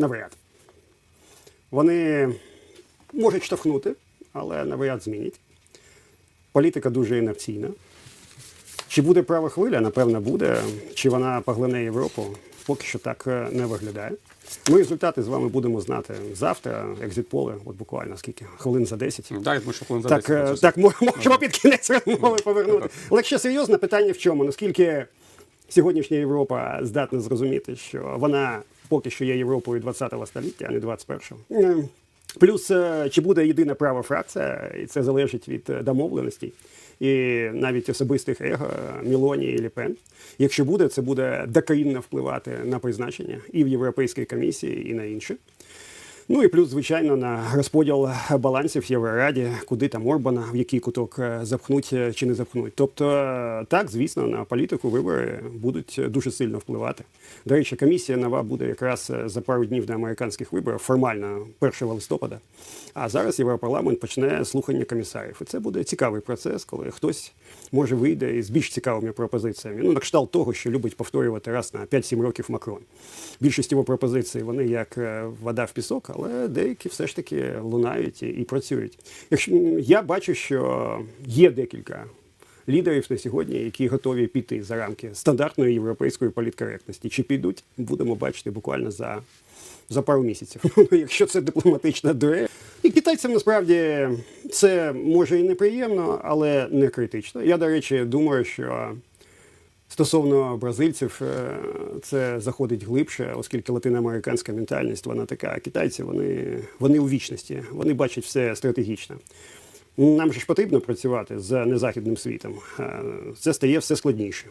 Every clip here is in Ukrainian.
Навряд. Вони можуть штовхнути, але навряд змінять. Політика дуже інерційна. Чи буде права хвиля? Напевно, буде. Чи вона поглине Європу? Поки що так е, не виглядає. Ми результати з вами будемо знати завтра. Екзит-поле, от буквально скільки хвилин за 10. Так, що хвилин за Так, 10 е, залишилось. так можемо під кінець розмови повернути. Але якщо серйозно, питання в чому? Наскільки сьогоднішня Європа здатна зрозуміти, що вона поки що є Європою 20-го століття, а не 21-го. Е, Плюс, е, чи буде єдина права фракція, і це залежить від домовленості домовленостей і навіть особистих его Мілоні і Ліпен. Якщо буде, це буде докорінно впливати на призначення і в Європейській комісії, і на інші. Ну і плюс, звичайно, на розподіл балансів в Єврораді, куди там Орбана, в який куток е, запхнуть е, чи не запхнуть. Тобто, е, так, звісно, на політику вибори будуть дуже сильно впливати. До речі, комісія нова буде якраз за пару днів до американських виборів, формально 1 листопада. А зараз Європарламент почне слухання комісарів. І це буде цікавий процес, коли хтось може вийде із більш цікавими пропозиціями. Ну, на кшталт того, що любить повторювати раз на 5-7 років Макрон. Більшість його пропозицій вони як вода в пісок, але деякі все ж таки лунають і, працюють. Якщо я бачу, що є декілька лідерів на сьогодні, які готові піти за рамки стандартної європейської політкоректності. Чи підуть, будемо бачити буквально за. За пару місяців, Ну, якщо це дипломатична дуель. І китайцям насправді це може і неприємно, але не критично. Я, до речі, думаю, що Стосовно бразильців, е, це заходить глибше, оскільки латиноамериканська ментальність вона така. А китайці вони, вони у вічності, вони бачать все стратегічно. Нам же ж потрібно працювати з незахідним світом. Це стає все складніше.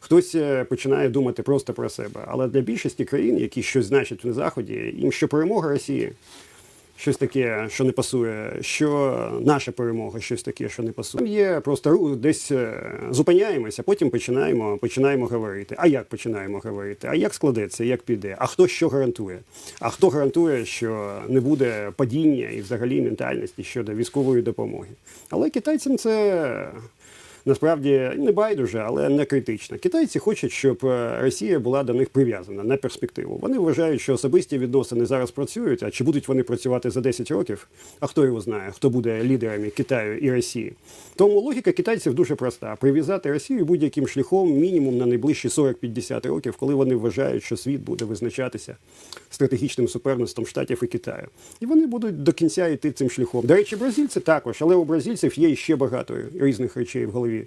Хтось е, починає думати просто про себе. Але для більшості країн, які щось значать на Заході, їм що перемога Росії щось таке, що не пасує, що наша перемога, щось таке, що не пасує. Є просто десь е, зупиняємося, потім починаємо, починаємо говорити. А як починаємо говорити? А як складеться, як піде? А хто що гарантує? А хто гарантує, що не буде падіння і взагалі ментальності щодо військової допомоги? Але китайцям це. Насправді не байдуже, але не критично. Китайці хочуть, щоб е, Росія була до них прив'язана на перспективу. Вони вважають, що особисті відносини зараз працюють. А чи будуть вони працювати за 10 років? А хто його знає, хто буде лідерами Китаю і Росії? Тому логіка китайців дуже проста: прив'язати Росію будь-яким шляхом, мінімум на найближчі 40-50 років, коли вони вважають, що світ буде визначатися стратегічним суперництвом штатів і Китаю. І вони будуть до кінця йти цим шляхом. До речі, бразильці також, але у бразильців є ще багато різних речей в голові.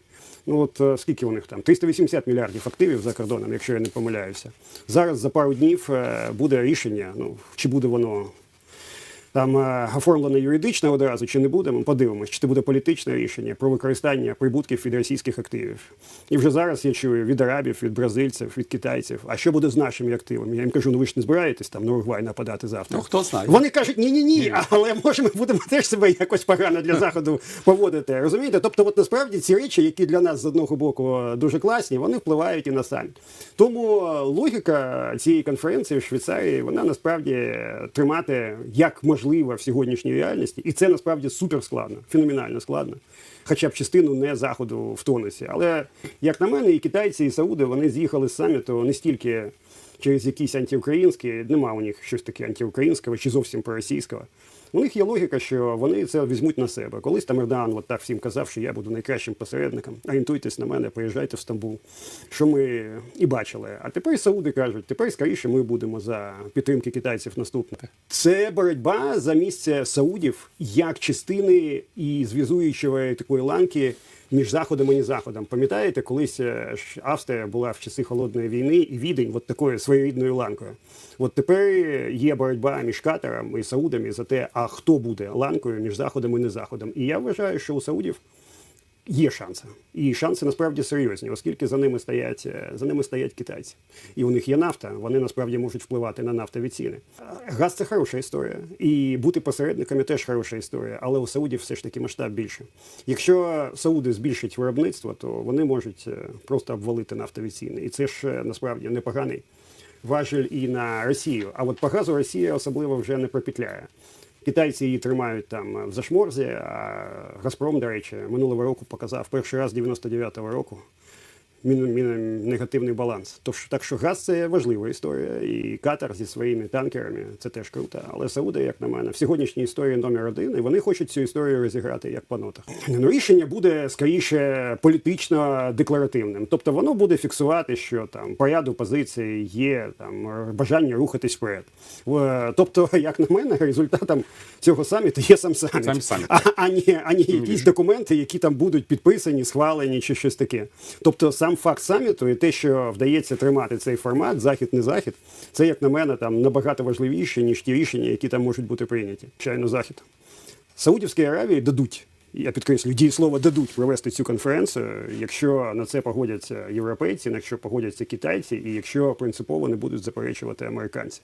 Ну от е, скільки у них там? 380 мільярдів активів за кордоном, якщо я не помиляюся. Зараз за пару днів е, буде рішення. Ну чи буде воно там е, оформлено юридично одразу, чи не буде, ми подивимось, чи це буде політичне рішення про використання прибутків від російських активів. І вже зараз я чую від арабів, від бразильців, від китайців. А що буде з нашими активами? Я їм кажу, ну ви ж не збираєтесь там на Уругвай нападати завтра. Ну, хто знає. Вони кажуть, ні, ні, ні, але може ми будемо теж себе якось погано для заходу поводити. Розумієте? Тобто, от насправді ці речі, які для нас з одного боку дуже класні, вони впливають і на саміт. Тому е, логіка цієї конференції в Швейцарії, вона насправді тримати як можливо в сьогоднішній реальності, і це насправді суперскладно, феноменально складно. Хоча б частину не заходу в тонусі. Але як на мене, і китайці, і сауди вони з'їхали з саміту не стільки через якісь антиукраїнські, нема у них щось таке антиукраїнського чи зовсім проросійського. У них є логіка, що вони це візьмуть на себе. Колись там Ердоган от так всім казав, що я буду найкращим посередником. Орієнтуйтесь на мене, приїжджайте в Стамбул. Що ми і бачили. А тепер сауди кажуть, тепер скоріше ми будемо за підтримки китайців наступне. Це боротьба за місце саудів як частини і зв'язуючої такої ланки між заходом і не заходом. Пам'ятаєте, колись е, Австрія була в часи холодної війни і відень от такою своєрідною ланкою. От тепер є боротьба між Катаром і Саудами за те, а хто буде ланкою між заходом і не заходом. І я вважаю, що у Саудів є шанси. І шанси насправді серйозні, оскільки за ними стоять е, за ними стоять китайці. І у них є нафта. Вони насправді можуть впливати на нафтові ціни. Газ це хороша історія. І бути посередниками теж хороша історія. Але у Саудів все ж таки масштаб більше. Якщо Сауди збільшать виробництво, то вони можуть е, просто обвалити нафтові ціни. І це ж е, насправді непоганий важель і на Росію. А от по газу Росія особливо вже не пропетляє. Китайці її тримають там в зашморзі, а Газпром, до речі, минулого року показав перший раз 99-го року. Негативний баланс. Тож так що газ це важлива історія, і Катар зі своїми танкерами це теж круто. Але Сауди, як на мене, в сьогоднішній історії номер один, і вони хочуть цю історію розіграти як по нотах. Ну, рішення буде скоріше політично декларативним. Тобто воно буде фіксувати, що там по ряду позицій є там бажання рухатись вперед. Е, Тобто, як на мене, результатом цього саміту є сам саміт, Сам саміт. А, ані, ані якісь документи, які там будуть підписані, схвалені чи щось таке. Тобто, сам факт саміту і те, що вдається тримати цей формат, захід не захід, це як на мене там набагато важливіше ніж ті рішення, які там можуть бути прийняті. Чайно захід. Саудівській Аравії дадуть. Я підкреслюю, дієслово дадуть провести цю конференцію, якщо на це погодяться європейці, якщо погодяться китайці, і якщо принципово не будуть заперечувати американці.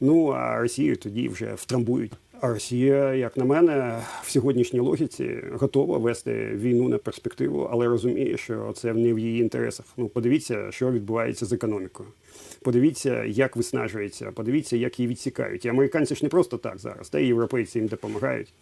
Ну а Росію тоді вже втрамбують. А Росія, як на мене, в сьогоднішній логіці готова вести війну на перспективу, але розуміє, що це не в її інтересах. Ну, подивіться, що відбувається з економікою. Подивіться, як виснажується, подивіться, як її відсікають. І американці ж не просто так зараз, та й європейці їм допомагають.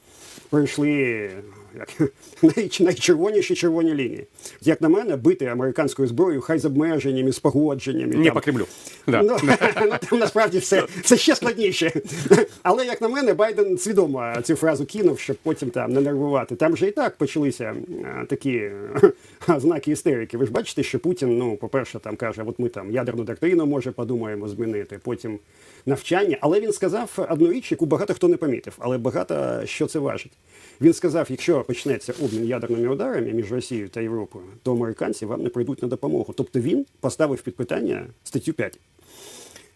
Пройшли як, най, найчервоніші червоні лінії. Як на мене, бити американською зброєю, хай з обмеженнями, з погодженнями. Не там. по Кремлю. Да. Ну, ну, там насправді все, все ще складніше. Але як на мене, Байден свідомо цю фразу кинув, щоб потім там не нервувати. Там же і так почалися а, такі е, знаки істерики. Ви ж бачите, що Путін, ну, по-перше, там каже, от ми там ядерну доктрину, може, подумаємо змінити, потім навчання. Але він сказав одну річ, яку багато хто не помітив, але багато що це важить. Він сказав, якщо почнеться обмін ядерними ударами між Росією та Європою, то американці вам не прийдуть на допомогу. Тобто він поставив під питання статтю 5.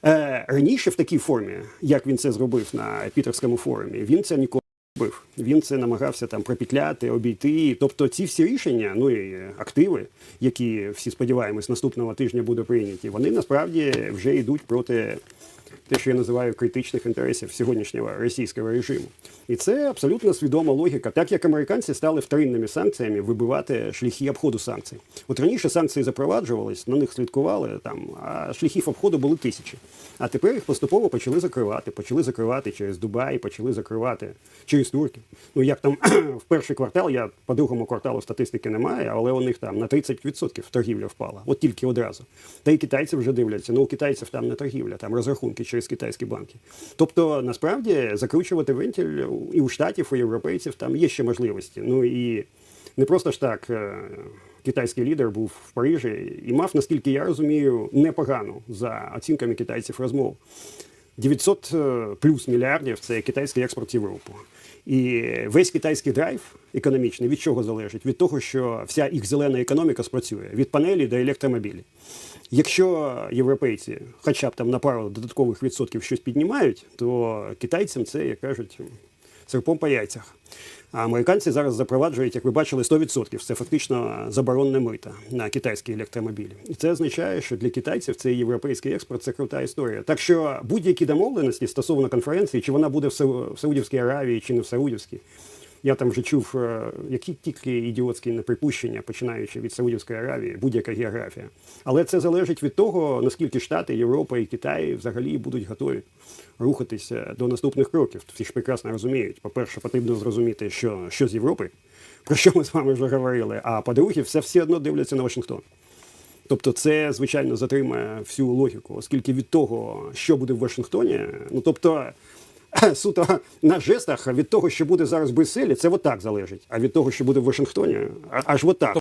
Е, раніше в такій формі, як він це зробив на Пітерському форумі, він це ніколи робив. Він це намагався там пропетляти, обійти. Тобто ці всі рішення, ну і активи, які всі сподіваємось наступного тижня будуть прийняті, вони насправді вже йдуть проти те, що я називаю критичних інтересів сьогоднішнього російського режиму. І це абсолютно свідома логіка, так як американці стали вторинними санкціями вибивати шляхи обходу санкцій. От раніше санкції запроваджувались, на них слідкували там, а шляхів обходу були тисячі. А тепер їх поступово почали закривати. Почали закривати через Дубай, почали закривати через Турки. Ну як там в перший квартал, я по другому кварталу статистики немає, але у них там на 30% торгівля впала. От тільки одразу. Та й китайці вже дивляться. Ну у китайців там не торгівля, там розрахунки через китайські банки. Тобто, насправді, закручувати вентиль і у штатів, і у європейців там є ще можливості. Ну і не просто ж так. е, Китайський лідер був в Парижі і мав, наскільки я розумію, непогану за оцінками китайців розмову. 900 е, плюс мільярдів це китайський експорт Європу. І весь китайський драйв економічний від чого залежить? Від того, що вся їх зелена економіка спрацює від панелі до електромобілів. Якщо європейці, хоча б там на пару додаткових відсотків щось піднімають, то китайцям це, як кажуть, серпом по яйцях. А американці зараз запроваджують, як ви бачили, 100%. Це фактично заборонне мита на китайські електромобілі. І це означає, що для китайців цей європейський експорт це крута історія. Так що будь-які домовленості стосовно конференції, чи вона буде в Сау- в Саудівській Аравії, чи не в Саудівській. Я там вже чув, е, які тільки ідіотські неприпущення, починаючи від Саудівської Аравії, будь-яка географія. Але це залежить від того, наскільки Штати, Європа і Китай взагалі будуть готові рухатися до наступних кроків. Всі ж прекрасно розуміють. По-перше, потрібно зрозуміти, що, що з Європи, про що ми з вами вже говорили. А по-друге, все все одно дивляться на Вашингтон. Тобто, це звичайно затримає всю логіку, оскільки від того, що буде в Вашингтоні, ну тобто. Суто на жестах від того, що буде зараз в Брюсселі, це отак залежить. А від того, що буде в Вашингтоні, аж отак.